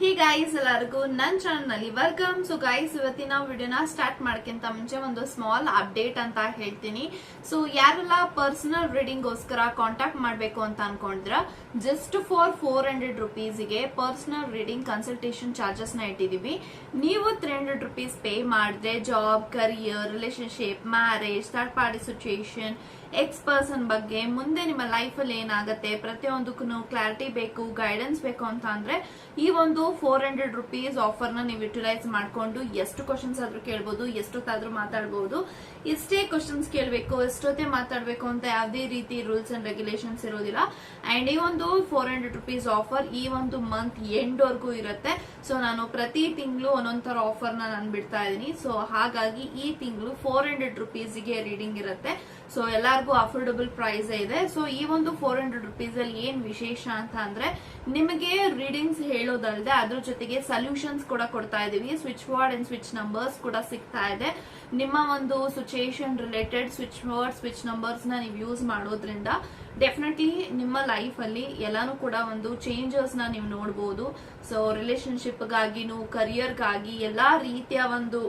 ಹೀ guys ಎಲ್ಲರಿಗೂ ನನ್ನ ಚಾನಲ್ನಲ್ಲಿ ವೆಲ್ಕಮ್ ಸೊ ಗೈಸ್ ಇವತ್ತಿನ ವಿಡಿಯೋನ ಸ್ಟಾರ್ಟ್ ಮಾಡ್ಕಿಂತ ಮುಂಚೆ ಒಂದು ಸ್ಮಾಲ್ ಅಪ್ಡೇಟ್ ಅಂತ ಹೇಳ್ತೀನಿ. ಸೊ ಯಾರೆಲ್ಲ ಪರ್ಸನಲ್ ರೀಡಿಂಗ್ ಗೋಸ್ಕರ ಕಾಂಟ್ಯಾಕ್ಟ್ ಮಾಡಬೇಕು ಅಂತ ಅನ್ಕೊಂಡ್ರ ಜಸ್ಟ್ ಫಾರ್ ಫೋರ್ ಹಂಡ್ರೆಡ್ ರುಪೀಸ್ಗೆ ಪರ್ಸನಲ್ ರೀಡಿಂಗ್ ಕನ್ಸಲ್ಟೇಷನ್ ಚಾರ್ಜಸ್ನ ಇಟ್ಟಿದೀವಿ. ನೀವು ತ್ರೀ ಹಂಡ್ರೆಡ್ ರುಪೀಸ್ ಪೇ ಮಾಡಿದ್ರೆ job career relationship marriage third party situation ex person ಬಗ್ಗೆ ಮುಂದೆ ನಿಮ್ಮ ಲೈಫ್ ಅಲ್ಲಿ ಏನಾಗುತ್ತೆ? ಪ್ರತಿಯೊಂದಕ್ಕೂ ಕ್ಲಾರಿಟಿ ಬೇಕು ಗೈಡೆನ್ಸ್ ಬೇಕು ಅಂತ ಅಂದ್ರೆ ಈ ಒಂದು ಫೋರ್ ಹಂಡ್ರೆಡ್ ರುಪೀಸ್ ಆಫರ್ನ ನೀವು ಯುಟಿಲೈಸ್ ಮಾಡಿಕೊಂಡು ಎಷ್ಟು ಕ್ವಶನ್ಸ್ ಆದ್ರೂ ಕೇಳ್ಬೋದು, ಎಷ್ಟೊತ್ತಾದ್ರೂ ಮಾತಾಡಬಹುದು ಇಷ್ಟೇ ಕ್ವಶನ್ಸ್ ಕೇಳಬೇಕು, ಎಷ್ಟೊತ್ತೇ ಮಾತಾಡಬೇಕು ಅಂತ ಯಾವುದೇ ರೀತಿ ರೂಲ್ಸ್ ಅಂಡ್ ರೆಗ್ಯುಲೇಷನ್ಸ್ ಇರೋದಿಲ್ಲ. ಅಂಡ್ ಈ ಒಂದು ಫೋರ್ ಹಂಡ್ರೆಡ್ ರುಪೀಸ್ ಆಫರ್ ಈ ಒಂದು ಮಂತ್ ಎಂಡ್ ವರ್ಗೂ ಇರುತ್ತೆ. ಸೊ ನಾನು ಪ್ರತಿ ತಿಂಗಳು ಒಂದೊಂದ್ ತರ ಆಫರ್ ನಾನು ಬಿಡ್ತಾ ಇದ್ದೀನಿ. ಸೊ ಹಾಗಾಗಿ ಈ ತಿಂಗಳು ಫೋರ್ ಹಂಡ್ರೆಡ್ ರುಪೀಸ್ಗೆ ರೀಡಿಂಗ್ ಇರುತ್ತೆ. ಸೊ ಎಲ್ಲರಿಗೂ ಅಫೋರ್ಡಬಲ್ ಪ್ರೈಸ್ ಇದೆ. ಸೊ ಈ ಒಂದು ಫೋರ್ ಹಂಡ್ರೆಡ್ ರುಪೀಸ್ ಅಲ್ಲಿ ಏನ್ ವಿಶೇಷ ಅಂತ ಅಂದ್ರೆ, ನಿಮಗೆ ರೀಡಿಂಗ್ಸ್ ಹೇಳೋದಲ್ಲದೆ ಅದ್ರ ಜೊತೆಗೆ ಸೊಲ್ಯೂಷನ್ಸ್ ಕೂಡ ಕೊಡ್ತಾ ಇದೀವಿ switch word and switch numbers ಕೂಡ ಸಿಗ್ತಾ ಇದೆ. ನಿಮ್ಮ ಒಂದು situation related switch word switch ನಂಬರ್ಸ್ನ ನೀವು ಯೂಸ್ ಮಾಡೋದ್ರಿಂದ ಡೆಫಿನೆಟ್ಲಿ ನಿಮ್ಮ ಲೈಫ್ ಅಲ್ಲಿ ಎಲ್ಲಾನು ಕೂಡ ಒಂದು ಚೇಂಜಸ್ನ ನೀವು ನೋಡಬಹುದು ಸೊ ರಿಲೇಶನ್ಶಿಪ್ ಗಾಗಿನೂ ಕರಿಯರ್ಗಾಗಿ ಎಲ್ಲಾ ರೀತಿಯ ಒಂದು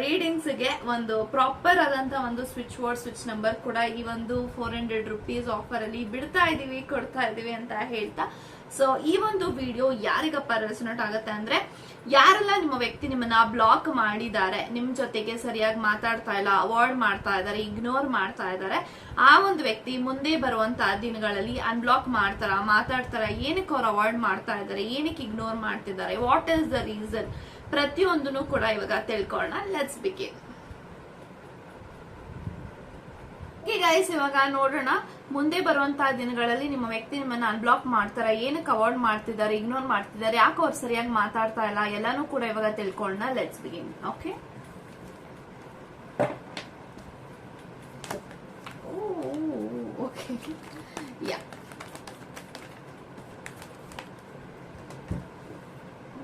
ರೀಡಿಂಗ್ಸ್ಗೆ ಒಂದು ಪ್ರಾಪರ್ ಆದಂತ ಒಂದು ಸ್ವಿಚ್ ವರ್ಡ್ ಸ್ವಿಚ್ ನಂಬರ್ ಕೂಡ ಈ ಒಂದು ಫೋರ್ ಹಂಡ್ರೆಡ್ ರುಪೀಸ್ ಆಫರ್ ಅಲ್ಲಿ ಬಿಡ್ತಾ ಇದೀವಿ, ಕೊಡ್ತಾ ಇದೀವಿ ಅಂತ ಹೇಳ್ತಾ. ಸೊ ಈ ಒಂದು ವಿಡಿಯೋ ಯಾರಿಗಪ್ಪ ರೆಸನೇಟ್ ಆಗುತ್ತೆ ಅಂದ್ರೆ, ಯಾರೆಲ್ಲ ನಿಮ್ಮ ವ್ಯಕ್ತಿ ನಿಮ್ಮನ್ನ ಬ್ಲಾಕ್ ಮಾಡಿದ್ದಾರೆ, ನಿಮ್ ಜೊತೆಗೆ ಸರಿಯಾಗಿ ಮಾತಾಡ್ತಾ ಇಲ್ಲ ಅವಾಯ್ಡ್ ಮಾಡ್ತಾ ಇದ್ದಾರೆ ಇಗ್ನೋರ್ ಮಾಡ್ತಾ ಇದ್ದಾರೆ, ಆ ಒಂದು ವ್ಯಕ್ತಿ ಮುಂದೆ ಬರುವಂತ ದಿನಗಳಲ್ಲಿ ಅನ್ಬ್ಲಾಕ್ ಮಾಡ್ತಾರ, ಮಾತಾಡ್ತಾರ, ಏನಕ್ಕೆ ಅವ್ರು ಅವಾಯ್ಡ್ ಮಾಡ್ತಾ ಇದ್ದಾರೆ, ಏನಕ್ಕೆ ಇಗ್ನೋರ್ ಮಾಡ್ತಿದ್ದಾರೆ ವಾಟ್ ಇಸ್ ದ ರೀಸನ್ ಪ್ರತಿಯೊಂದನ್ನು ಕೂಡ ಇವಾಗ ತಿಳ್ಕೊಳ್ಳೋಣ ಲೆಟ್ಸ್ ಬಿಗಿನ್ ಗೈಸ್ ಇವಾಗ ನೋಡೋಣ ಮುಂದೆ ಬರುವಂತಹ ದಿನಗಳಲ್ಲಿ ನಿಮ್ಮ ವ್ಯಕ್ತಿ ನಿಮ್ಮನ್ನ ಅನ್ಬ್ಲಾಕ್ ಮಾಡ್ತಾರ ಏನಕ್ಕೆ ಅವಾಯ್ಡ್ ಮಾಡ್ತಿದ್ದಾರೆ ಇಗ್ನೋರ್ ಮಾಡ್ತಿದ್ದಾರೆ ಯಾಕೆ ಅವ್ರು ಸರಿಯಾಗಿ ಮಾತಾಡ್ತಾ ಇಲ್ಲ ಎಲ್ಲಾನು ಕೂಡ ಇವಾಗ ತಿಳ್ಕೊಳ್ಳೋಣ let's begin okay okay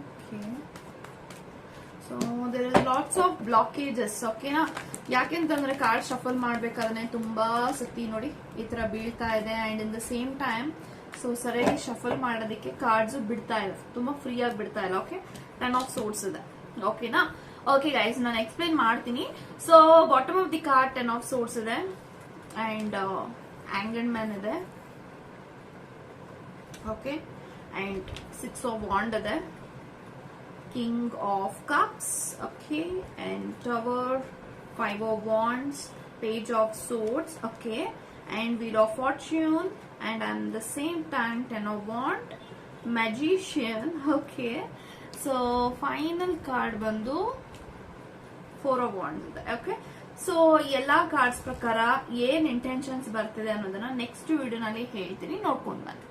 okay so there is lots of blockages ಓಕೆನಾ ಯಾಕೆಂತಂದ್ರೆ ಕಾರ್ಡ್ ಶಫಲ್ ಮಾಡ್ಬೇಕಾದ್ರೆ ತುಂಬಾ ಸತಿ ನೋಡಿ ಈ ತರ ಬೀಳ್ತಾ ಇದೆ and in the same time so ಸರಿಯಾಗಿ ಶಫಲ್ ಮಾಡೋದಕ್ಕೆ ಕಾರ್ಡ್ಸ್ ಬಿಡ್ತಾ ಇಲ್ಲ. ತುಂಬಾ ಫ್ರೀ ಆಗಿ ಬಿಡ್ತಾ ಇಲ್ಲ ಓಕೆ ಟೆನ್ ಆಫ್ ಸೋರ್ಸ್ ಇದೆ. ಓಕೆನಾ ಓಕೆ ಗೈಸ್ ನಾನು ಎಕ್ಸ್ಪ್ಲೈನ್ ಮಾಡ್ತೀನಿ. So bottom of the card ten of swords ಇದೆ. ಅಂಡ್ ಆಂಗಲ್ ಮ್ಯಾನ್ ಇದೆ. Okay and six of wand ಇದೆ. King of cups okay and tower five of wands page of swords okay and wheel of fortune and at the same time ten of wand magician okay so final card ಬಂದು four of wands okay okay so ಎಲ್ಲಾ cards ಪ್ರಕಾರ ಏನ್ intentions ಬರ್ತಿದೆ ಅನ್ನೋದನ್ನ next ವಿಡಿಯೋನಲ್ಲಿ ಹೇಳ್ತೀನಿ ನೋಡ್ಕೊಂಡು ಬನ್ನಿ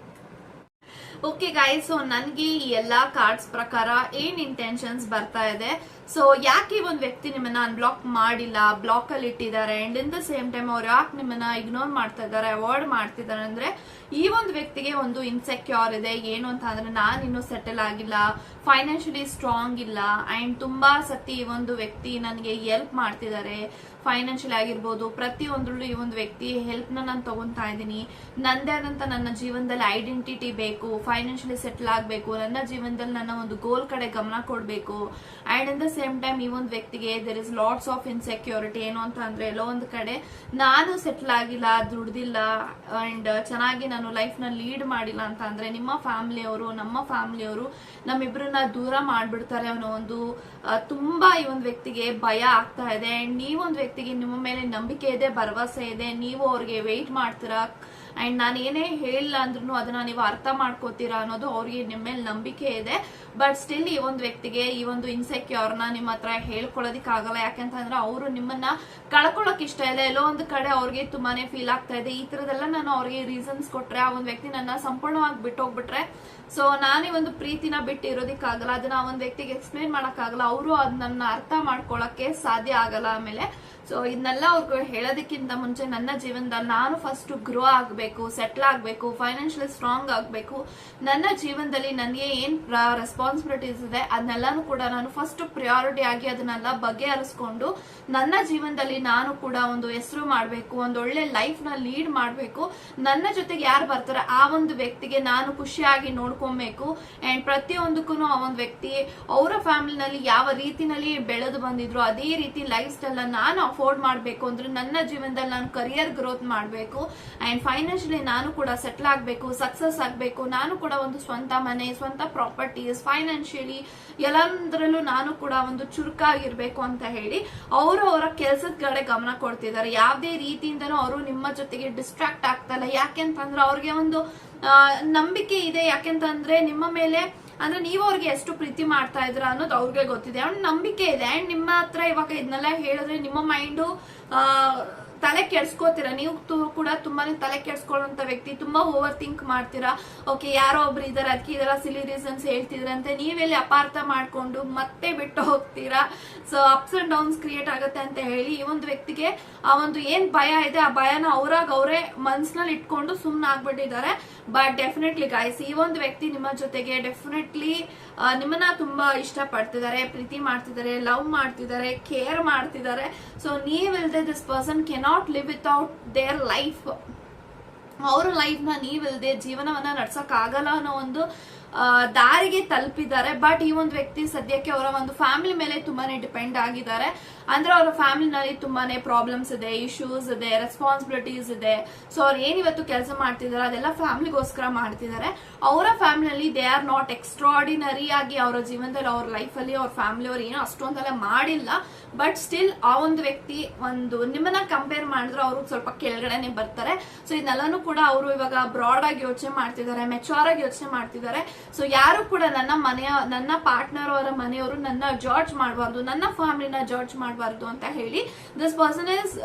ಓಕೆ ಗಾಯ್ಸ್ ಸೊ ನನ್ಗೆ ಈ ಎಲ್ಲಾ ಕಾರ್ಡ್ಸ್ ಪ್ರಕಾರ ಏನ್ ಇಂಟೆನ್ಷನ್ಸ್ ಬರ್ತಾ ಇದೆ? ಸೊ ಯಾಕೆ ಒಂದು ವ್ಯಕ್ತಿ ನಿಮ್ಮನ್ನ ಅನ್ಬ್ಲಾಕ್ ಮಾಡಿಲ್ಲ ಬ್ಲಾಕ್ ಅಲ್ಲಿ ಇಟ್ಟಿದ್ದಾರೆ? And in the same time ಅವ್ರು ಯಾಕೆ ನಿಮ್ಮನ್ನ ಇಗ್ನೋರ್ ಮಾಡ್ತಾ ಇದ್ದಾರೆ ಅವಾಯ್ಡ್ ಮಾಡ್ತಿದ್ದಾರೆ ಅಂದ್ರೆ ಈ ಒಂದು ವ್ಯಕ್ತಿಗೆ ಒಂದು ಇನ್ಸೆಕ್ಯೂರ್ ಇದೆ. ಏನು ಅಂತ ಅಂದ್ರೆ, ನಾನು ಇನ್ನೂ ಸೆಟಲ್ ಆಗಿಲ್ಲ ಫೈನಾನ್ಷಿಯಲಿ ಸ್ಟ್ರಾಂಗ್ ಇಲ್ಲ ಅಂಡ್ ತುಂಬಾ ಸತಿ ಈ ಒಂದು ವ್ಯಕ್ತಿ ನನಗೆ ಹೆಲ್ಪ್ ಮಾಡ್ತಿದ್ದಾರೆ. ಫೈನಾನ್ಷಿಯಲ್ ಆಗಿರ್ಬೋದು, ಪ್ರತಿಯೊಂದ್ರಲ್ಲೂ ಈ ಒಂದು ವ್ಯಕ್ತಿ ಹೆಲ್ಪ್ನ ನಾನು ತಗೊಂತಾ ಇದ್ದೀನಿ. ನಂದೇ ಆದಂತ ನನ್ನ ಜೀವನದಲ್ಲಿ ಐಡೆಂಟಿಟಿ ಬೇಕು ಫೈನಾನ್ಷಿಯಲಿ ಸೆಟಲ್ ಆಗಬೇಕು, ನನ್ನ ಜೀವನದಲ್ಲಿ ನನ್ನ ಒಂದು ಗೋಲ್ ಕಡೆ ಗಮನ ಕೊಡಬೇಕು. And in the same time ಈ ಒಂದು ವ್ಯಕ್ತಿಗೆ there is lots of insecurity ಏನು ಅಂತ ಅಂದ್ರೆ ಎಲ್ಲೋ ಒಂದು ಕಡೆ ನಾನು ಸೆಟ್ಲ್ ಆಗಿಲ್ಲ, ದುಡ್ದಿಲ್ಲ ಅಂಡ್ ಚೆನ್ನಾಗಿ ನಾನು ಲೈಫ್ನ ಲೀಡ್ ಮಾಡಿಲ್ಲ ಅಂತ ಅಂದ್ರೆ ನಿಮ್ಮ ಫ್ಯಾಮಿಲಿಯವರು ನಮ್ಮ ಫ್ಯಾಮಿಲಿಯವರು ನಮ್ಮಿಬ್ರನ್ನ ದೂರ ಮಾಡ್ಬಿಡ್ತಾರೆ ಅನ್ನೋ ಒಂದು ತುಂಬಾ ಈ ಒಂದು ವ್ಯಕ್ತಿಗೆ ಭಯ ಆಗ್ತಾ ಇದೆ. ಅಂಡ್ ನೀವೊಂದು ವ್ಯಕ್ತಿಗೆ ನಿಮ್ಮ ಮೇಲೆ ನಂಬಿಕೆ ಇದೆ, ಭರವಸೆ ಇದೆ. ನೀವು ಅವ್ರಿಗೆ ವೆಯ್ಟ್ ಮಾಡ್ತೀರಾ? ಅಂಡ್ ನಾನು ಏನೇ ಹೇಳಿಲ್ಲ ಅಂದ್ರೂ ಅದನ್ನ ನೀವು ಅರ್ಥ ಮಾಡ್ಕೋತೀರಾ ಅನ್ನೋದು ಅವ್ರಿಗೆ ನಿಮ್ಮ ಮೇಲೆ ನಂಬಿಕೆ ಇದೆ. ಬಟ್ ಸ್ಟಿಲ್ ಈ ಒಂದು ವ್ಯಕ್ತಿಗೆ ಈ ಒಂದು ಇನ್ಸೆಕ್ಯೂರ್ನ ನಿಮ್ಮ ಹತ್ರ ಆಗಲ್ಲ ಯಾಕಂತಂದ್ರೆ ಅವರು ನಿಮ್ಮನ್ನ ಕಳ್ಕೊಳ್ಳೋಕೆ ಇಷ್ಟ ಇಲ್ಲ. ಎಲ್ಲೋ ಒಂದು ಕಡೆ ಅವ್ರಿಗೆ ತುಂಬಾನೇ ಫೀಲ್ ಆಗ್ತಾ ಇದೆ. ಈ ತರದೆಲ್ಲ ನಾನು ಅವ್ರಿಗೆ ರೀಸನ್ಸ್ ಕೊಟ್ರೆ, ಆ ಒಂದು ವ್ಯಕ್ತಿ ನನ್ನ ಸಂಪೂರ್ಣವಾಗಿ ಬಿಟ್ಟೋಗ್ಬಿಟ್ರೆ ಸೊ ನಾನೇ ಒಂದು ಪ್ರೀತಿನ ಬಿಟ್ಟು ಇರೋದಕ್ಕಾಗಲ್ಲ ಅದನ್ನ ಆ ಒಂದು ವ್ಯಕ್ತಿಗೆ ಎಕ್ಸ್ಪ್ಲೇನ್ ಮಾಡೋಕ್ಕಾಗಲ್ಲ. ಅವರು ಅದನ್ನ ಅರ್ಥ ಮಾಡ್ಕೊಳಕ್ಕೆ ಸಾಧ್ಯ ಆಗಲ್ಲ ಆಮೇಲೆ. ಸೊ ಇದನ್ನೆಲ್ಲ ಅವ್ರಿಗೆ ಹೇಳೋದಕ್ಕಿಂತ ಮುಂಚೆ ನನ್ನ ಜೀವನದಲ್ಲಿ ನಾನು ಫಸ್ಟ್ ಗ್ರೋ ಆಗಬೇಕು. ಸೆಟ್ಲ್ ಆಗಬೇಕು ಫೈನಾನ್ಷಿಯಲಿ ಸ್ಟ್ರಾಂಗ್ ಆಗಬೇಕು, ನನ್ನ ಜೀವನದಲ್ಲಿ ನನಗೆ ಏನ್ ರೆಸ್ಪಾನ್ಸಿಬಿಲಿಟೀಸ್ ಇದೆ, ಅದನ್ನೆಲ್ಲಾನು ಕೂಡ ನಾನು ಫಸ್ಟ್ ಪ್ರಿಯಾರಿಟಿ ಆಗಿ ಅದನ್ನೆಲ್ಲ ಬಗೆಹರಿಸ್ಕೊಂಡು ನನ್ನ ಜೀವನದಲ್ಲಿ ನಾನು ಕೂಡ ಒಂದು ಹೆಸರು ಮಾಡಬೇಕು, ಒಂದು ಒಳ್ಳೆ ಲೈಫ್ನ ಲೀಡ್ ಮಾಡಬೇಕು. ನನ್ನ ಜೊತೆಗೆ ಯಾರು ಬರ್ತಾರೆ, ಆ ಒಂದು ವ್ಯಕ್ತಿಗೆ ನಾನು ಖುಷಿಯಾಗಿ ನೋಡ್ಕೊಬೇಕು. ಅಂಡ್ ಪ್ರತಿಯೊಂದಕ್ಕೂ ಆ ಒಂದು ವ್ಯಕ್ತಿ ಅವರ ಫ್ಯಾಮಿಲಿನಲ್ಲಿ ಯಾವ ರೀತಿನಲ್ಲಿ ಬೆಳೆದು ಬಂದಿದ್ರು ಅದೇ ರೀತಿ ಲೈಫ್ ಸ್ಟೈಲ್ ನಾನು ಅಫೋರ್ಡ್ ಮಾಡಬೇಕು ಅಂದ್ರೆ ನನ್ನ ಜೀವನದಲ್ಲಿ ನಾನು ಕರಿಯರ್ ಗ್ರೋತ್ ಮಾಡಬೇಕು. ಅಂಡ್ ಫೈನಾನ್ಷಿಯಲಿ ನಾನು ಕೂಡ ಸೆಟ್ಲ್ ಆಗಬೇಕು ಸಕ್ಸಸ್ ಆಗಬೇಕು, ನಾನು ಕೂಡ ಒಂದು ಸ್ವಂತ ಮನೆ, ಸ್ವಂತ ಪ್ರಾಪರ್ಟೀಸ್ ಫೈನಾನ್ಷಿಯಲಿ ಎಲ್ಲಂದ್ರಲ್ಲೂ ನಾನು ಕೂಡ ಒಂದು ಚುರುಕಾಗಿರ್ಬೇಕು ಅಂತ ಹೇಳಿ ಅವರು ಅವರ ಕೆಲಸದ ಕಡೆ ಗಮನ ಕೊಡ್ತಿದ್ದಾರೆ. ಯಾವುದೇ ರೀತಿಯಿಂದನೂ ಅವರು ನಿಮ್ಮ ಜೊತೆಗೆ ಡಿಸ್ಟ್ರಾಕ್ಟ್ ಆಗ್ತಲ್ಲ. ಯಾಕೆಂತಂದ್ರೆ ಅವ್ರಿಗೆ ಒಂದು ನಂಬಿಕೆ ಇದೆ. ಯಾಕೆಂತಂದ್ರೆ ನಿಮ್ಮ ಮೇಲೆ, ಅಂದ್ರೆ ನೀವು ಅವ್ರಿಗೆ ಎಷ್ಟು ಪ್ರೀತಿ ಮಾಡ್ತಾ ಇದ್ರ ಅನ್ನೋದು ಅವ್ರಿಗೆ ಗೊತ್ತಿದೆ. ಅವ್ನ ನಂಬಿಕೆ ಇದೆ. ಅಂಡ್ ನಿಮ್ಮ ಹತ್ರ ಇವಾಗ ಇದನ್ನೆಲ್ಲ ಹೇಳಿದ್ರೆ ನಿಮ್ಮ ಮೈಂಡು ತಲೆ ಕೆಡ್ಸ್ಕೋತೀರ? ನೀವು ಕೂಡ ತುಂಬಾನೇ ತಲೆ ಕೆಡ್ಸ್ಕೊಳ್ಳುವಂತ ವ್ಯಕ್ತಿ, ತುಂಬಾ ಓವರ್ ಥಿಂಕ್ ಮಾಡ್ತೀರಾ? ಓಕೆ, ಯಾರೋ ಒಬ್ರು ಇದಾರೆ, ಅದಕ್ಕೆ ಇದರ ಸಿಲಿ ರೀಸನ್ಸ್ ಹೇಳ್ತಿದ್ರಂತೆ. ನೀವೆಲ್ಲಿ ಅಪಾರ್ಥ ಮಾಡ್ಕೊಂಡು ಮತ್ತೆ ಬಿಟ್ಟು ಹೋಗ್ತೀರಾ? So ups and downs create ಆಗುತ್ತೆ ಅಂತ ಹೇಳಿ ಈ ಒಂದು ವ್ಯಕ್ತಿಗೆ ಆ ಒಂದು ಏನ್ ಭಯ ಇದೆ, ಆ ಭಯನ ಅವರಾಗ ಅವರೇ ಮನ್ಸ್ನಲ್ಲಿ ಇಟ್ಕೊಂಡು ಸುಮ್ಮನೆ ಆಗ್ಬಿಟ್ಟಿದ್ದಾರೆ ಬಟ್ ಡೆಫಿನೆಟ್ಲಿ ಗಾಯ್ಸ್ ಈ ಒಂದು ವ್ಯಕ್ತಿ ನಿಮ್ಮ ಜೊತೆಗೆ ಡೆಫಿನೆಟ್ಲಿ ನಿಮ್ಮನ್ನ ತುಂಬಾ ಇಷ್ಟ ಪಡ್ತಿದ್ದಾರೆ ಪ್ರೀತಿ ಮಾಡ್ತಿದ್ದಾರೆ ಲವ್ ಮಾಡ್ತಿದ್ದಾರೆ ಕೇರ್ ಮಾಡ್ತಿದ್ದಾರೆ. So ನೀವಿಲ್ದೆ this person cannot live without their life ಅವ್ರ ಲೈಫ್ನ ನೀವಿಲ್ದೆ ಜೀವನವನ್ನ ನಡ್ಸಕ್ ಆಗಲ್ಲ ಅನ್ನೋ ಒಂದು ದಾರಿಗೆ ತಲುಪಿದ್ದಾರೆ. ಬಟ್ ಈ ಒಂದು ವ್ಯಕ್ತಿ ಸದ್ಯಕ್ಕೆ ಅವರ ಒಂದು ಫ್ಯಾಮಿಲಿ ಮೇಲೆ ತುಂಬಾನೇ ಡಿಪೆಂಡ್ ಆಗಿದ್ದಾರೆ. ಅಂದ್ರೆ ಅವರ ಫ್ಯಾಮಿಲಿನಲ್ಲಿ ತುಂಬಾನೇ ಪ್ರಾಬ್ಲಮ್ಸ್ ಇದೆ ಇಶ್ಯೂಸ್ ಇದೆ ರೆಸ್ಪಾನ್ಸಿಬಿಲಿಟೀಸ್ ಇದೆ. ಸೊ ಅವ್ರು ಏನಿವತ್ತು ಕೆಲಸ ಮಾಡ್ತಿದಾರೆ ಅದೆಲ್ಲ ಫ್ಯಾಮಿಲಿಗೋಸ್ಕರ ಮಾಡ್ತಿದ್ದಾರೆ ಅವರ ಫ್ಯಾಮಿಲಿಯಲ್ಲಿ ದೇ ಆರ್ ನಾಟ್ ಎಕ್ಸ್ಟ್ರಾಡಿನರಿ ಆಗಿ ಅವರ ಜೀವನದಲ್ಲಿ, ಅವ್ರ ಲೈಫಲ್ಲಿ ಅವ್ರ ಫ್ಯಾಮಿಲಿ ಅವ್ರು ಏನೋ ಅಷ್ಟೊಂದೆಲ್ಲ ಮಾಡಿಲ್ಲ. ಬಟ್ ಸ್ಟಿಲ್ ಆ ಒಂದು ವ್ಯಕ್ತಿ ಒಂದು ನಿಮ್ಮನ್ನ ಕಂಪೇರ್ ಮಾಡಿದ್ರೆ ಅವರು ಸ್ವಲ್ಪ ಕೆಳಗಡೆನೆ ಬರ್ತಾರೆ. ಸೊ ಇದನ್ನೆಲ್ಲಾನು ಕೂಡ ಅವರು ಇವಾಗ ಬ್ರಾಡ್ ಆಗಿ ಯೋಚನೆ ಮಾಡ್ತಿದ್ದಾರೆ ಮೆಚೂರ್ ಆಗಿ ಯೋಚನೆ ಮಾಡ್ತಿದ್ದಾರೆ ಸೊ ಯಾರು ಕೂಡ ನನ್ನ ಮನೆಯ, ನನ್ನ ಪಾರ್ಟ್ನರ್ ಅವರ ಮನೆಯವರು ನನ್ನ ಜಾರ್ಜ್ ಮಾಡಬಾರ್ದು, ನನ್ನ ಫ್ಯಾಮಿಲಿನ ಜಾರ್ಜ್ ಮಾಡಬಾರ್ದು. ಅಂತ ಹೇಳಿ. This person is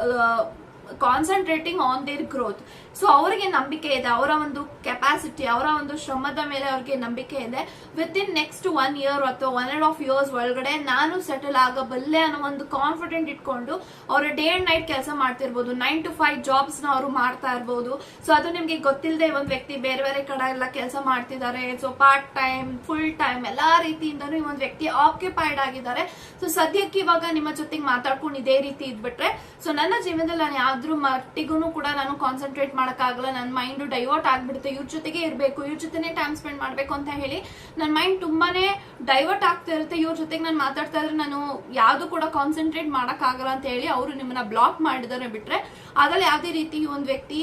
concentrating on their growth so ಅವರಿಗೆ ನಂಬಿಕೆ ಇದೆ, ಅವರ ಒಂದು ಕೆಪಾಸಿಟಿ ಅವರ ಒಂದು ಶ್ರಮದ ಮೇಲೆ ಅವ್ರಿಗೆ ನಂಬಿಕೆ ಇದೆ. With in next one year ಅಥವಾ ಒನ್ ಅಂಡ್ ಹಾಫ್ ಇಯರ್ಸ್ ಒಳಗಡೆ ನಾನು ಸೆಟಲ್ ಆಗಬಲ್ಲೆ ಅನ್ನೋ ಒಂದು ಕಾನ್ಫಿಡೆಂಟ್ ಇಟ್ಕೊಂಡು ಅವರು ಡೇ ಅಂಡ್ ನೈಟ್ ಕೆಲಸ ಮಾಡ್ತಿರ್ಬೋದು. ನೈನ್ ಟು ಫೈವ್ ಜಾಬ್ಸ್ನ ಅವರು ಮಾಡ್ತಾ ಇರ್ಬೋದು. ಸೊ ಅದು ನಿಮ್ಗೆ ಗೊತ್ತಿಲ್ಲದೆ ಒಂದು ವ್ಯಕ್ತಿ ಬೇರೆ ಬೇರೆ ಕಡೆ ಎಲ್ಲ ಕೆಲಸ ಮಾಡ್ತಿದ್ದಾರೆ. So part time full time ಎಲ್ಲಾ ರೀತಿಯಿಂದನೂ ಈ ಒಂದು ವ್ಯಕ್ತಿ ಆಕ್ಯುಪೈಡ್ ಆಗಿದ್ದಾರೆ. ಸೊ ಸದ್ಯಕ್ಕೆ ಇವಾಗ ನಿಮ್ಮ ಜೊತೆಗೆ ಮಾತಾಡ್ಕೊಂಡು ಇದೇ ರೀತಿ ಇದ್ಬಿಟ್ರೆ ಸೊ ನನ್ನ ಜೀವನದಲ್ಲಿ ನಾನು ಯಾವ್ದ್ರ ಮಟ್ಟಿಗೂ ಕೂಡ ನಾನು ಕಾನ್ಸಂಟ್ರೇಟ್ ಮಾಡಕ್ಕಾಗಲ್ಲ. ನನ್ನ ಮೈಂಡ್ ಡೈವರ್ಟ್ ಆಗ್ಬಿಡುತ್ತೆ. ಇವ್ರ ಜೊತೆಗೆ ಇರಬೇಕು, ಇವ್ರ ಜೊತೆನೆ ಟೈಮ್ ಸ್ಪೆಂಡ್ ಮಾಡ್ಬೇಕು ಅಂತ ಹೇಳಿ ನನ್ನ ಮೈಂಡ್ ತುಂಬಾನೇ ಡೈವರ್ಟ್ ಆಗ್ತಾ ಇರುತ್ತೆ. ಇವ್ರ ಜೊತೆಗೆ ನಾನು ಮಾತಾಡ್ತಾ ಇದ್ರೆ ನಾನು ಯಾವ್ದು ಕೂಡ ಕಾನ್ಸಂಟ್ರೇಟ್ ಮಾಡಕ್ಕಾಗಲ್ಲ ಅಂತ ಹೇಳಿ ಅವರು ನಿಮ್ಮನ್ನ ಬ್ಲಾಕ್ ಮಾಡಿದಾರೆ ಬಿಟ್ರೆ ಅದ್ರಲ್ಲಿ ಯಾವ್ದೇ ರೀತಿ ಒಂದು ವ್ಯಕ್ತಿ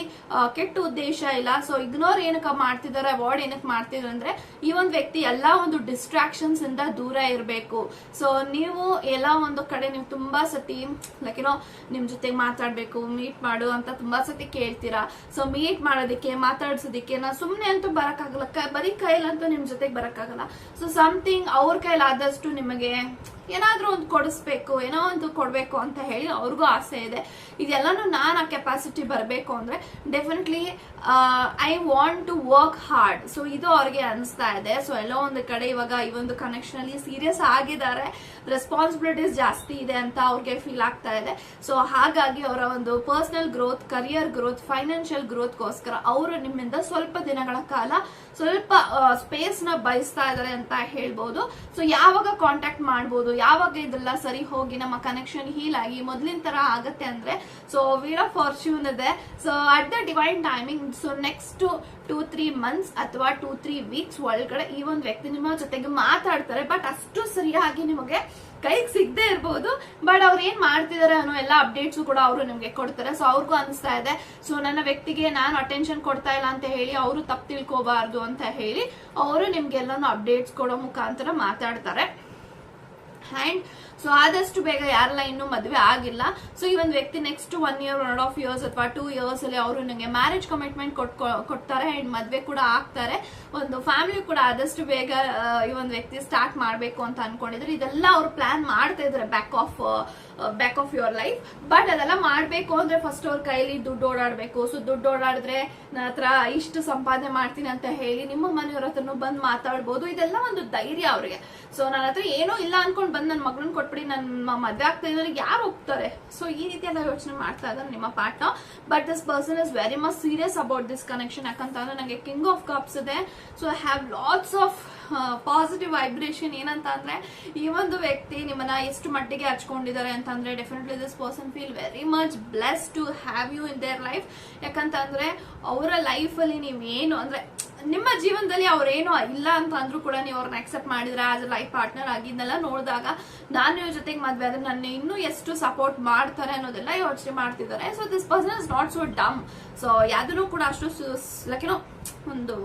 ಕೆಟ್ಟ ಉದ್ದೇಶ ಇಲ್ಲ. ಸೊ ಇಗ್ನೋರ್ ಏನಕ್ಕ ಮಾಡ್ತಿದ್ದಾರೆ ಅವಾರ್ಡ್ ಏನಕ್ಕೆ ಮಾಡ್ತಿದ್ರು ಅಂದ್ರೆ ಈ ಒಂದು ವ್ಯಕ್ತಿ ಎಲ್ಲಾ ಒಂದು ಡಿಸ್ಟ್ರಾಕ್ಷನ್ಸ್ ಇಂದ ದೂರ ಇರಬೇಕು. ಸೊ ನೀವು ಎಲ್ಲ ಒಂದು ಕಡೆ ನೀವು ತುಂಬಾ ಸತಿ ಲೈಕ್ ಏನೋ ನಿಮ್ ಜೊತೆಗೆ ಮಾತಾಡ್ಬೇಕು ಮೀಟ್ ಮಾಡು ಅಂತ ತುಂಬಾ ಸತಿ ಕೇಳ್ತೀರಾ? ಸೊ ಮೀಟ್ ಮಾಡೋದಕ್ಕೆ, ಮಾತಾಡ್ಸೋದಿಕ್ಕೆ ನಾ ಸುಮ್ನೆ ಅಂತೂ ಬರಕ್ಕಾಗಲ್ಲ. ಬರೀ ಕೈಲಂತೂ ನಿಮ್ ಜೊತೆಗೆ ಬರಕ್ಕಾಗಲ್ಲ. ಸೊ ಸಮಥಿಂಗ್ ಅವ್ರ ಕೈಲಾದಷ್ಟು ನಿಮಗೆ ಏನಾದ್ರೂ ಒಂದು ಕೊಡಿಸ್ಬೇಕು, ಏನೋ ಒಂದು ಕೊಡ್ಬೇಕು ಅಂತ ಹೇಳಿ ಅವ್ರಿಗೂ ಆಸೆ ಇದೆ. ಇದೆಲ್ಲನೂ ನಾನು ಆ ಕೆಪಾಸಿಟಿ ಬರಬೇಕು ಅಂದ್ರೆ definitely I want to work hard so ಇದು ಅವ್ರಿಗೆ ಅನಿಸ್ತಾ ಇದೆ. ಸೊ ಎಲ್ಲೋ ಒಂದು ಕಡೆ ಇವಾಗ ಈ ಒಂದು ಕನೆಕ್ಷನ್ ಅಲ್ಲಿ ಸೀರಿಯಸ್ ಆಗಿದ್ದಾರೆ. ರೆಸ್ಪಾನ್ಸಿಬಿಲಿಟೀಸ್ ಜಾಸ್ತಿ ಇದೆ ಅಂತ ಅವ್ರಿಗೆ ಫೀಲ್ ಆಗ್ತಾ ಇದೆ. ಸೊ ಹಾಗಾಗಿ ಅವರ ಒಂದು personal growth career growth financial ಗ್ರೋತ್ಗೋಸ್ಕರ ಅವರು ನಿಮ್ಮಿಂದ ಸ್ವಲ್ಪ ದಿನಗಳ ಕಾಲ ಸ್ವಲ್ಪ ಸ್ಪೇಸ್ನ ಬಯಸ್ತಾ ಇದ್ದಾರೆ ಅಂತ ಹೇಳ್ಬೋದು. ಸೊ ಯಾವಾಗ ಕಾಂಟ್ಯಾಕ್ಟ್ ಮಾಡ್ಬೋದು ಯಾವಾಗ ಇದೆಲ್ಲ ಸರಿ ಹೋಗಿ ನಮ್ಮ ಕನೆಕ್ಷನ್ ಹೀಲ್ ಆಗಿ ಮೊದ್ಲಿನ ತರ ಆಗತ್ತೆ ಅಂದ್ರೆ ಸೊ ವೀಲ್ ಆಫ್ ಫಾರ್ಚ್ಯೂನ್ ಇದೆ. So at the divine timing so next two three months ಅಥವಾ ಟೂ ತ್ರೀ ವೀಕ್ಸ್ ಒಳಗಡೆ ಈ ಒಂದು ವ್ಯಕ್ತಿ ನಿಮ್ಮ ಜೊತೆಗೆ ಮಾತಾಡ್ತಾರೆ. ಬಟ್ ಅಷ್ಟು ಸರಿಯಾಗಿ ನಿಮಗೆ ಕೈಗೆ ಸಿಗದೆ ಇರ್ಬೋದು. ಬಟ್ ಅವ್ರು ಏನ್ ಮಾಡ್ತಿದ್ದಾರೆ ಅನ್ನೋ ಎಲ್ಲ ಅಪ್ಡೇಟ್ಸ್ ಕೂಡ ಅವರು ನಿಮಗೆ ಕೊಡ್ತಾರೆ. ಸೊ ಅವ್ರಿಗೂ ಅನಿಸ್ತಾ ಇದೆ. ಸೊ ನನ್ನ ವ್ಯಕ್ತಿಗೆ ನಾನು ಅಟೆನ್ಷನ್ ಕೊಡ್ತಾ ಇಲ್ಲ ಅಂತ ಹೇಳಿ ಅವರು ತಪ್ಪು ತಿಳ್ಕೋಬಾರ್ದು ಅಂತ ಹೇಳಿ ಅವರು ನಿಮ್ಗೆಲ್ಲಾನು ಅಪ್ಡೇಟ್ಸ್ ಕೊಡೋ ಮುಖಾಂತರ ಮಾತಾಡ್ತಾರೆ. ಅಂಡ್ ಸೊ ಆದಷ್ಟು ಬೇಗ ಯಾರೆಲ್ಲ ಇನ್ನೂ ಮದುವೆ ಆಗಿಲ್ಲ. ಸೊ ಈ ಒಂದು ವ್ಯಕ್ತಿ next one year one of years ಅಥವಾ ಟೂ ಇಯರ್ಸ್ ಅಲ್ಲಿ ಅವರು ನನಗೆ ಮ್ಯಾರೇಜ್ ಕಮಿಟ್ಮೆಂಟ್ ಕೊಡ್ತಾರೆ. ಅಂಡ್ ಮದುವೆ ಕೂಡ ಆಗ್ತಾರೆ. ಒಂದು ಫ್ಯಾಮಿಲಿ ಕೂಡ ಆದಷ್ಟು ಬೇಗ ಈ ಒಂದು ವ್ಯಕ್ತಿ ಸ್ಟಾರ್ಟ್ ಮಾಡಬೇಕು ಅಂತ ಅನ್ಕೊಂಡಿದ್ರು. ಇದೆಲ್ಲ ಅವ್ರು ಪ್ಲಾನ್ ಮಾಡ್ತಾ ಇದ್ದಾರೆ back of back of your life but ಅದೆಲ್ಲ ಮಾಡಬೇಕು ಅಂದ್ರೆ ಫಸ್ಟ್ ಅವ್ರ ಕೈಲಿ ದುಡ್ಡು ಓಡಾಡಬೇಕು. ಸೊ ದುಡ್ಡು ಓಡಾಡಿದ್ರೆ ನನ್ನ ಹತ್ರ ಇಷ್ಟು ಸಂಪಾದನೆ ಮಾಡ್ತೀನಿ ಅಂತ ಹೇಳಿ ನಿಮ್ಮ ಮನೆಯವ್ರ ಹತ್ರನು ಬಂದು ಮಾತಾಡ್ಬೋದು. ಇದೆಲ್ಲ ಒಂದು ಧೈರ್ಯ ಅವ್ರಿಗೆ. ಸೊ ನನ್ನ ಹತ್ರ ಏನೂ ಇಲ್ಲ ಅನ್ಕೊಂಡು ಬಂದು ನನ್ನ ಮಗಳನ್ನ ಕೊಟ್ಬಿಡಿ ನನ್ನ ಮದುವೆ ಆಗ್ತಾ ಇದ್ರೆ ಯಾರು ಹೋಗ್ತಾರೆ ಸೊ ಈ ರೀತಿ ಎಲ್ಲ ಯೋಚನೆ ಮಾಡ್ತಾ ಇದ್ದಾರೆ ನಿಮ್ಮ partner but this person is very much serious about this connection ಯಾಕಂತಂದ್ರೆ ನನಗೆ ಕಿಂಗ್ ಆಫ್ ಕಪ್ಸ್ ಇದೆ. So I have lots of positive vibration ಏನಂತ ಅಂದ್ರೆ ಈ ಒಂದು ವ್ಯಕ್ತಿ ನಿಮ್ಮನ್ನ ಎಷ್ಟು ಮಟ್ಟಿಗೆ ಹಚ್ಕೊಂಡಿದ್ದಾರೆ ಅಂತಂದ್ರೆ definitely this person feel very much bless to have you in their life ಯಾಕಂತಂದ್ರೆ, ಅವರ ಲೈಫ್ ಅಲ್ಲಿ ನೀವೇನು, ಅಂದ್ರೆ ನಿಮ್ಮ ಜೀವನದಲ್ಲಿ ಅವ್ರೇನು ಇಲ್ಲ ಅಂತ ಅಂದ್ರೂ ಕೂಡ ನೀವು ಅವ್ರನ್ನ ಅಕ್ಸೆಪ್ಟ್ ಮಾಡಿದ್ರೆ ಆಸ್ ಲೈಫ್ ಪಾರ್ಟ್ನರ್ ಆಗಿದ್ನೆಲ್ಲ, ನೋಡಿದಾಗ ನಾನು ಇವ್ರ ಜೊತೆಗೆ ಮದುವೆ ಆದ್ರೆ ನನ್ನ ಇನ್ನೂ ಎಷ್ಟು ಸಪೋರ್ಟ್ ಮಾಡ್ತಾರೆ ಅನ್ನೋದೆಲ್ಲ ಯೋಚನೆ ಮಾಡ್ತಿದ್ದಾರೆ. So this person is not so dumb so ಯಾವ್ದನ್ನು ಕೂಡ ಅಷ್ಟು ಲೈಕ್ ಒಂದು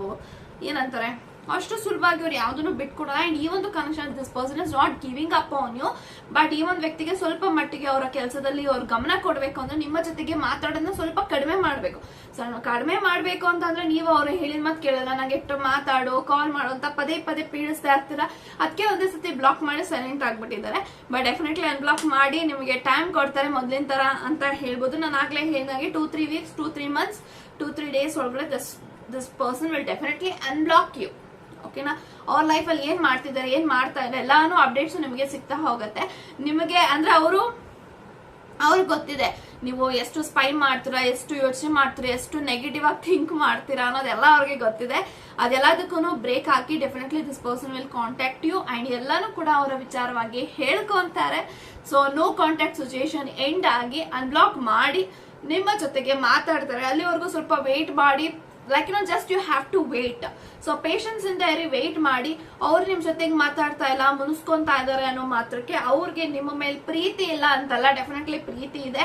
ಏನಂತಾರೆ? ಅಷ್ಟು ಸುಲಭವಾಗಿ ಅವ್ರು ಯಾವ್ದನ್ನು ಬಿಟ್ಕೊಡಲ್ಲ. ಅಂಡ್ ಈ ಒಂದು connection this person is not giving up on you but ಈ ಒಂದು ವ್ಯಕ್ತಿಗೆ ಸ್ವಲ್ಪ ಮಟ್ಟಿಗೆ ಅವರ ಕೆಲಸದಲ್ಲಿ ಅವ್ರ ಗಮನ ಕೊಡಬೇಕು ಅಂದ್ರೆ ನಿಮ್ಮ ಜೊತೆಗೆ ಮಾತಾಡೋದನ್ನ ಸ್ವಲ್ಪ ಕಡಿಮೆ ಮಾಡಬೇಕು. ಸೊ ಕಡಿಮೆ ಮಾಡಬೇಕು ಅಂತಂದ್ರೆ ನೀವು ಅವ್ರು ಹೇಳಿದ ಮಾತು ಕೇಳಲ್ಲ. ನಂಗೆ ಎಷ್ಟು ಮಾತಾಡು ಕಾಲ್ ಮಾಡು ಅಂತ ಪದೇ ಪದೇ ಪೀಡಿಸ್ತಾ ಇರ್ತೀರ. ಅದಕ್ಕೆ ಒಂದೇ ಸತಿ ಬ್ಲಾಕ್ ಮಾಡಿ ಸೈಲೆಂಟ್ ಆಗಿಬಿಟ್ಟಿದ್ದಾರೆ. ಬಟ್ ಡೆಫಿನೆಟ್ಲಿ ಅನ್ಬ್ಲಾಕ್ ಮಾಡಿ ನಿಮಗೆ ಟೈಮ್ ಕೊಡ್ತಾರೆ ಮೊದಲಿನ ತರ ಅಂತ ಹೇಳ್ಬೋದು. ನಾನು ಆಗ್ಲೇ ಹೇಳಿದಾಗೆ two three weeks two three months two three days ಒಳಗಡೆ this this person will definitely unblock you ಓಕೆನಾ? ಅವ್ರ ಲೈಫಲ್ಲಿ ಏನ್ ಮಾಡ್ತಿದ್ದಾರೆ, ಏನ್ ಮಾಡ್ತಾ ಇಲ್ಲ ಎಲ್ಲಾನು ಅಪ್ಡೇಟ್ಸ್ ನಿಮಗೆ ಸಿಗ್ತಾ ಹೋಗುತ್ತೆ. ನಿಮಗೆ ಅಂದ್ರೆ ಅವರು, ಅವ್ರಿಗೆ ಗೊತ್ತಿದೆ, ನೀವು ಎಷ್ಟು ಸ್ಪೈ ಮಾಡ್ತೀರಾ, ಎಷ್ಟು ಯೋಚನೆ ಮಾಡ್ತೀರಾ, ಎಷ್ಟು ನೆಗೆಟಿವ್ ಆಗಿ ಥಿಂಕ್ ಮಾಡ್ತೀರಾ ಅನ್ನೋದೆಲ್ಲ ಅವ್ರಿಗೆ ಗೊತ್ತಿದೆ. ಅದೆಲ್ಲದಕ್ಕೂ break hockey definitely this person will contact you and ಎಲ್ಲಾನು ಕೂಡ ಅವರ ವಿಚಾರವಾಗಿ ಹೇಳ್ಕೊಂತಾರೆ. So no contact situation end ಆಗಿ ಅನ್ಬ್ಲಾಕ್ ಮಾಡಿ, ನಿಮ್ಮ ಜೊತೆಗೆ ಮಾತಾಡ್ತಾರೆ. ಅಲ್ಲಿವರೆಗೂ ಸ್ವಲ್ಪ ವೇಟ್ ಮಾಡಿ like no just you have to wait so patience ಇಂದ ಯಾರಿ ವೇಟ್ ಮಾಡಿ. ಅವ್ರು ನಿಮ್ ಜೊತೆಗೆ ಮಾತಾಡ್ತಾ ಇಲ್ಲ, ಮುನಿಸ್ಕೊಂತಾ ಇದಾರೆ ಅನ್ನೋ ಮಾತ್ರಕ್ಕೆ ಅವ್ರಿಗೆ ನಿಮ್ಮ ಮೇಲೆ ಪ್ರೀತಿ ಇಲ್ಲ ಅಂತಲ್ಲ. ಡೆಫಿನೆಟ್ಲಿ ಪ್ರೀತಿ ಇದೆ.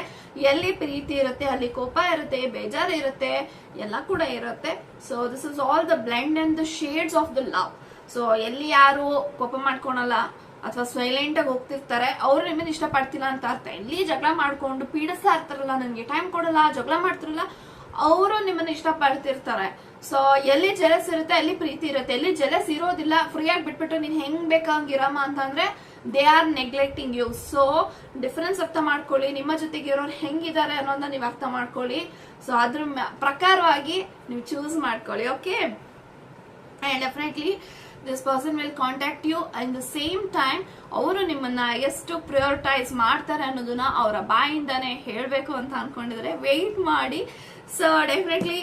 ಎಲ್ಲಿ ಪ್ರೀತಿ ಇರುತ್ತೆ, ಅಲ್ಲಿ ಕೋಪ ಇರುತ್ತೆ, ಬೇಜಾರು ಇರುತ್ತೆ, ಎಲ್ಲ ಕೂಡ ಇರುತ್ತೆ. So this is all the blend and the shades of the love so ಎಲ್ಲಿ ಯಾರು ಕೋಪ ಮಾಡ್ಕೊಳಲ್ಲ ಅಥವಾ ಸೈಲೆಂಟ್ ಆಗಿ ಹೋಗ್ತಿರ್ತಾರೆ, ಅವ್ರು ನಿಮ್ಮನ್ನ ಇಷ್ಟಪಡ್ತಿಲ್ಲ ಅಂತ ಅರ್ಥ. ಎಲ್ಲಿ ಜಗಳ ಮಾಡ್ಕೊಂಡು ಪೀಡಿಸ್ತಾ ಇರ್ತಾರಲ್ಲ, ನನಗೆ ಟೈಮ್ ಕೊಡಲ್ಲ, ಜಗಳ ಮಾಡ್ತಿರಲ್ಲ ಅವರು ನಿಮ್ಮನ್ನ ಇಷ್ಟಪಡ್ತಿರ್ತಾರೆ. ಸೊ ಎಲ್ಲಿ ಜೆಲಸ್ ಇರುತ್ತೆ ಅಲ್ಲಿ ಪ್ರೀತಿ ಇರುತ್ತೆ, ಎಲ್ಲಿ ಜೆಲಸ್ ಇರೋದಿಲ್ಲ ಫ್ರೀ ಆಗಿ ಬಿಟ್ಬಿಟ್ಟು ನೀನ್ ಹೆಂಗ್ ಬೇಕಂಗಿರಮ್ಮ ಅಂತಂದ್ರೆ they are neglecting you so difference ಅರ್ಥ ಮಾಡ್ಕೊಳ್ಳಿ, ನಿಮ್ಮ ಜೊತೆಗೆ ಇರೋರು ಹೆಂಗಿದ್ದಾರೆ ಅನ್ನೋದನ್ನ ನೀವು ಅರ್ಥ ಮಾಡ್ಕೊಳ್ಳಿ. ಸೊ ಅದ್ರ ಪ್ರಕಾರವಾಗಿ ನೀವು ಚೂಸ್ ಮಾಡ್ಕೊಳ್ಳಿ okay definitely this person will contact you at the same time ಅವರು ನಿಮ್ಮನ್ನ ಎಷ್ಟು ಪ್ರಿಯೋರಿಟೈಸ್ ಮಾಡ್ತಾರೆ ಅನ್ನೋದನ್ನ ಅವರ ಬಾಯಿಂದಾನೆ ಹೇಳಬೇಕು ಅಂತ ಅನ್ಕೊಂಡಿದ್ರೆ ವೆಯ್ಟ್ ಮಾಡಿ. So definitely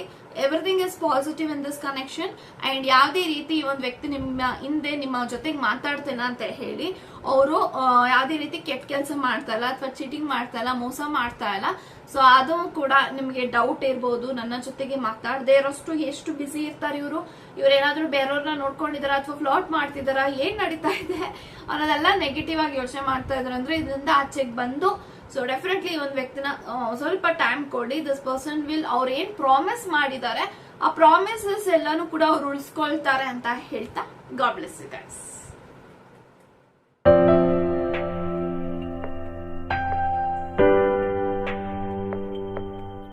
everything is positive in this connection and ಯಾವುದೇ ರೀತಿ ಈ ಒಂದು ವ್ಯಕ್ತಿ ನಿಮ್ಮ ಹಿಂದೆ ನಿಮ್ಮ ಜೊತೆಗೆ ಮಾತಾಡ್ತೇನೆ ಅಂತ ಹೇಳಿ ಅವರು ಯಾವುದೇ ರೀತಿ ಕೆಟ್ಟ ಕೆಲಸ ಮಾಡ್ತಾ ಇಲ್ಲ, ಅಥವಾ ಚೀಟಿಂಗ್ ಮಾಡ್ತಾ ಇಲ್ಲ, ಮೋಸ ಮಾಡ್ತಾ ಇಲ್ಲ. ಸೊ ಅದು ಕೂಡ ನಿಮಗೆ ಡೌಟ್ ಇರ್ಬೋದು, ನನ್ನ ಜೊತೆಗೆ ಮಾತಾಡದೇ ಇರೋಷ್ಟು ಎಷ್ಟು ಬಿಸಿ ಇರ್ತಾರೆ ಇವರು. ಇವ್ರು ಏನಾದರೂ ಬೇರೆಯವ್ರನ್ನ ನೋಡ್ಕೊಂಡಿದಾರ ಅಥವಾ ಫ್ಲಾಟ್ ಮಾಡ್ತಿದಾರ ಏನ್ ನಡೀತಾ ಇದೆ ಅನ್ನೋದೆಲ್ಲ ನೆಗೆಟಿವ್ ಆಗಿ ಯೋಚನೆ ಮಾಡ್ತಾ ಇದಾರೆ. ಅಂದ್ರೆ ಇದರಿಂದ ಆಚೆಗೆ ಬಂದು ಸೊ ಡೆಫಿನೆಟ್ಲಿ ಒಂದು ವ್ಯಕ್ತಿನ ಸ್ವಲ್ಪ ಟೈಮ್ ಕೊಡಿ ದಿಸ್ ಪರ್ಸನ್ ವಿಲ್ ಅವ್ರು ಏನ್ ಪ್ರಾಮಿಸ್ ಮಾಡಿದ್ದಾರೆ, ಆ ಪ್ರಾಮಿಸಸ್ ಎಲ್ಲಾನು ಕೂಡ ಅವ್ರು ಉಳಿಸ್ಕೊಳ್ತಾರೆ ಅಂತ ಹೇಳ್ತಾ ಗಾಡ್ ಬ್ಲೆಸ್ ಯು ಗೈಸ್